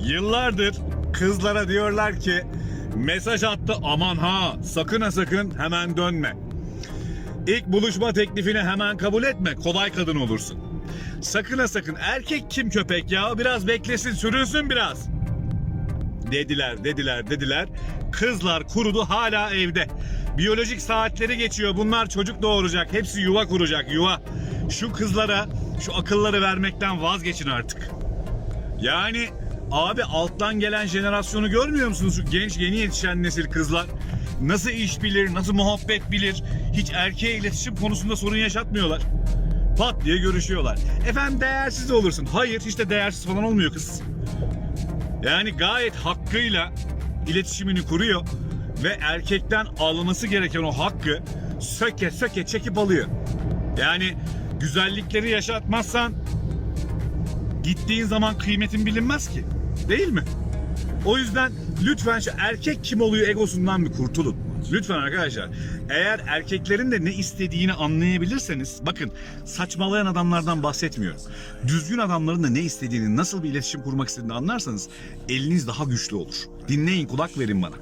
Yıllardır kızlara diyorlar ki mesaj attı aman ha sakın ha sakın hemen dönme. İlk buluşma teklifini hemen kabul etme kolay kadın olursun. Sakın ha sakın erkek kim köpek ya biraz beklesin sürünsün biraz. Dediler dediler dediler kızlar kurudu hala evde. Biyolojik saatleri geçiyor bunlar çocuk doğuracak hepsi yuva kuracak yuva. Şu kızlara şu akılları vermekten vazgeçin artık. Yani abi alttan gelen jenerasyonu görmüyor musunuz? Şu genç yeni yetişen nesil kızlar. Nasıl iş bilir, nasıl muhabbet bilir. Hiç erkeğe iletişim konusunda sorun yaşatmıyorlar. Pat diye görüşüyorlar. Efendim değersiz de olursun. Hayır hiç de değersiz falan olmuyor kız. Yani gayet hakkıyla iletişimini kuruyor ve erkekten alması gereken o hakkı söke söke çekip alıyor. Yani güzellikleri yaşatmazsan gittiğin zaman kıymetin bilinmez ki. Değil mi? O yüzden lütfen şu erkek kim oluyor egosundan bir kurtulun. Lütfen arkadaşlar. Eğer erkeklerin de ne istediğini anlayabilirseniz bakın saçmalayan adamlardan bahsetmiyorum. Düzgün adamların da ne istediğini, nasıl bir iletişim kurmak istediğini anlarsanız eliniz daha güçlü olur. Dinleyin, kulak verin bana.